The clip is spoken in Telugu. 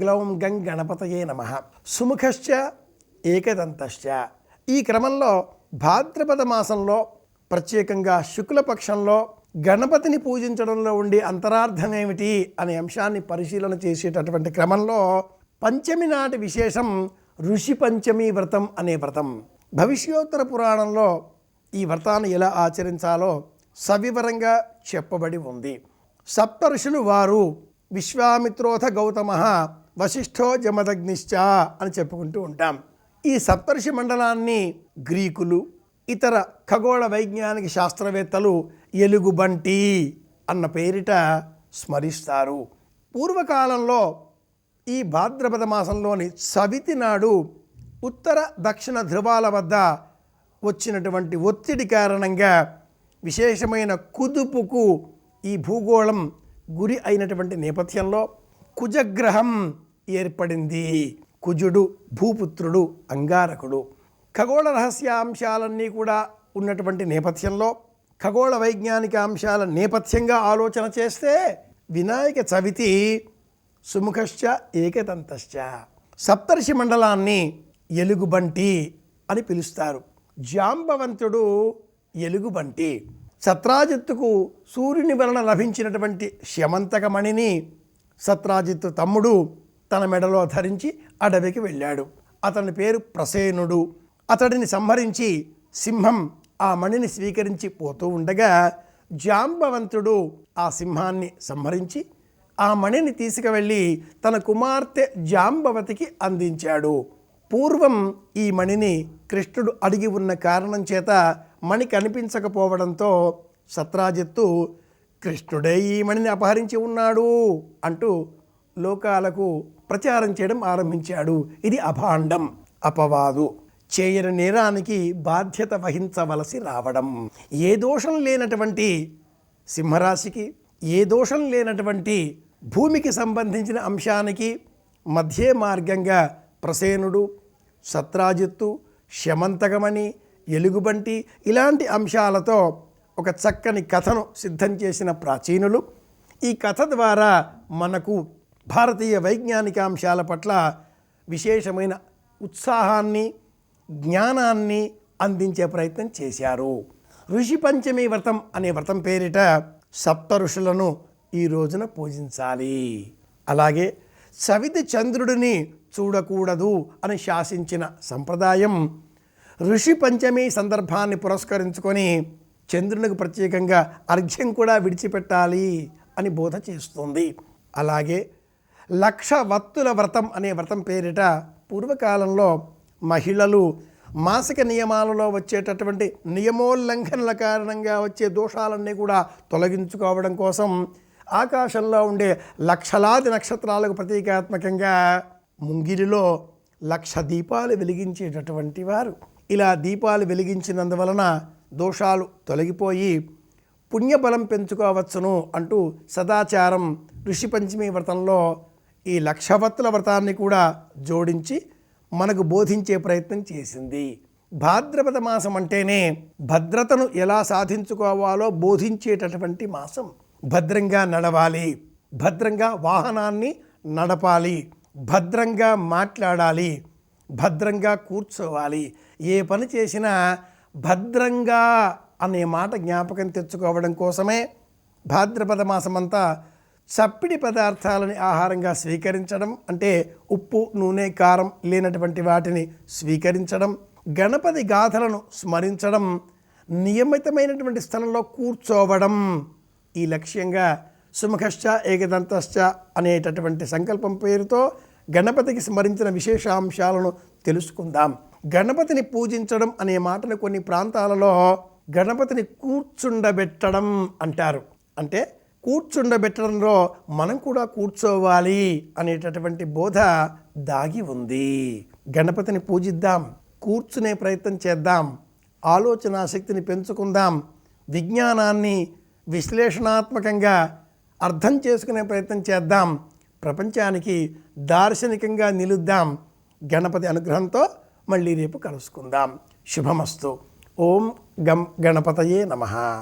గ్లౌం గం గణపతయే నమ. సుముఖశ్చ ఏకదంతశ్చ. ఈ క్రమంలో భాద్రపద మాసంలో ప్రత్యేకంగా శుక్లపక్షంలో గణపతిని పూజించడంలో ఉండే అంతరార్థమేమిటి అనే అంశాన్ని పరిశీలన చేసేటటువంటి క్రమంలో పంచమి నాటి విశేషం ఋషి పంచమి వ్రతం అనే వ్రతం. భవిష్యోత్తర పురాణంలో ఈ వ్రతాన్ని ఎలా ఆచరించాలో సవివరంగా చెప్పబడి ఉంది. సప్త ఋషులు వారు విశ్వామిత్రోథ గౌతమ వశిష్ఠో జమదగ్నిశ్చ అని చెప్పుకుంటూ ఉంటాం. ఈ సప్తర్షి మండలాన్ని గ్రీకులు ఇతర ఖగోళ వైజ్ఞానిక శాస్త్రవేత్తలు ఎలుగుబంటి అన్న పేరిట స్మరిస్తారు. పూర్వకాలంలో ఈ భాద్రపద మాసంలోని సవితి నాడు ఉత్తర దక్షిణ ధ్రువాల వద్ద వచ్చినటువంటి ఒత్తిడి కారణంగా విశేషమైన కుదుపుకు ఈ భూగోళం గురి అయినటువంటి నేపథ్యంలో కుజగ్రహం ఏర్పడింది. కుజుడు భూపుత్రుడు అంగారకుడు. ఖగోళ రహస్యాంశాలన్నీ కూడా ఉన్నటువంటి నేపథ్యంలో ఖగోళ వైజ్ఞానిక అంశాల నేపథ్యంగా ఆలోచన చేస్తే వినాయక చవితి సుముఖశ్చ ఏకదంతశ్చ. సప్తర్షి మండలాన్ని ఎలుగుబంటి అని పిలుస్తారు. జాంబవంతుడు ఎలుగుబంటి. సత్రాజిత్తుకు సూర్యుని వలన లభించినటువంటి శమంతకమణిని సత్రాజిత్తు తమ్ముడు తన మెడలో ధరించి అడవికి వెళ్ళాడు. అతని పేరు ప్రసేనుడు. అతడిని సంహరించి సింహం ఆ మణిని స్వీకరించి పోతూ ఉండగా జాంబవంతుడు ఆ సింహాన్ని సంహరించి ఆ మణిని తీసుకువెళ్ళి తన కుమార్తె జాంబవతికి అందించాడు. పూర్వం ఈ మణిని కృష్ణుడు అడిగి ఉన్న కారణం చేత మణి కనిపించకపోవడంతో సత్రాజిత్తు కృష్ణుడే ఈ మణిని అపహరించి ఉన్నాడు అంటూ లోకాలకు ప్రచారం చేయడం ఆరంభించాడు. ఇది అభాండం అపవాదు. చేయని నేరానికి బాధ్యత వహించవలసి రావడం. ఏ దోషం లేనటువంటి సింహరాశికి ఏ దోషం లేనటువంటి భూమికి సంబంధించిన అంశానికి మధ్య మార్గంగా ప్రసేనుడు సత్రాజిత్తు శమంతకమణి ఎలుగుబంటి ఇలాంటి అంశాలతో ఒక చక్కని కథను సిద్ధం చేసిన ప్రాచీనులు. ఈ కథ ద్వారా మనకు భారతీయ వైజ్ఞానిక అంశాల పట్ల విశేషమైన ఉత్సాహాన్ని జ్ఞానాన్ని అందించే ప్రయత్నం చేశారు. ఋషి పంచమి వ్రతం అనే వ్రతం పేరిట సప్త ఋషులను ఈ రోజున పూజించాలి. అలాగే సవితి చంద్రుడిని చూడకూడదు అని శాసించిన సంప్రదాయం ఋషి పంచమి సందర్భాన్ని పురస్కరించుకొని చంద్రునికి ప్రత్యేకంగా అర్ఘ్యం కూడా విడిచిపెట్టాలి అని బోధ చేస్తుంది. అలాగే లక్ష వత్తుల వ్రతం అనే వ్రతం పేరిట పూర్వకాలంలో మహిళలు మాసిక నియమాలలో వచ్చేటటువంటి నియమోల్లంఘనల కారణంగా వచ్చే దోషాలన్నీ కూడా తొలగించుకోవడం కోసం ఆకాశంలో ఉండే లక్షలాది నక్షత్రాలకు ప్రతీకాత్మకంగా ముంగిరిలో లక్ష దీపాలు వెలిగించేటటువంటి వారు. ఇలా దీపాలు వెలిగించినందువలన దోషాలు తొలగిపోయి పుణ్యబలం పెంచుకోవచ్చును అంటూ సదాచారం ఋషి పంచమి వ్రతంలో ఈ లక్షవత్తుల వ్రతాన్ని కూడా జోడించి మనకు బోధించే ప్రయత్నం చేసింది. భాద్రపద మాసం అంటేనే భద్రతను ఎలా సాధించుకోవాలో బోధించేటటువంటి మాసం. భద్రంగా నడవాలి భద్రంగా వాహనాన్ని నడపాలి భద్రంగా మాట్లాడాలి భద్రంగా కూర్చోవాలి. ఏ పని చేసినా భద్రంగా అనే మాట జ్ఞాపకం తెచ్చుకోవడం కోసమే భాద్రపద మాసమంతా చప్పిడి పదార్థాలని ఆహారంగా స్వీకరించడం అంటే ఉప్పు నూనె కారం లేనటువంటి వాటిని స్వీకరించడం గణపతి గాథలను స్మరించడం నియమితమైనటువంటి స్థలంలో కూర్చోవడం ఈ లక్ష్యంగా సుముఖశ్చ ఏకదంతశ్చ అనేటటువంటి సంకల్పం పేరుతో గణపతికి స్మరించిన విశేషాంశాలను తెలుసుకుందాం. గణపతిని పూజించడం అనే మాటను కొన్ని ప్రాంతాలలో గణపతిని కూర్చుండబెట్టడం అంటారు. అంటే కూర్చుండబెట్టడంలో మనం కూడా కూర్చోవాలి అనేటటువంటి బోధ దాగి ఉంది. గణపతిని పూజిద్దాం కూర్చునే ప్రయత్నం చేద్దాం ఆలోచన శక్తిని పెంచుకుందాం విజ్ఞానాన్ని విశ్లేషణాత్మకంగా అర్థం చేసుకునే ప్రయత్నం చేద్దాం ప్రపంచానికి దార్శనికంగా నిలుద్దాం గణపతి అనుగ్రహంతో మళ్ళీ రేపు కలుసుకుందాం. శుభమస్తు. ఓం గం గణపతయే నమ.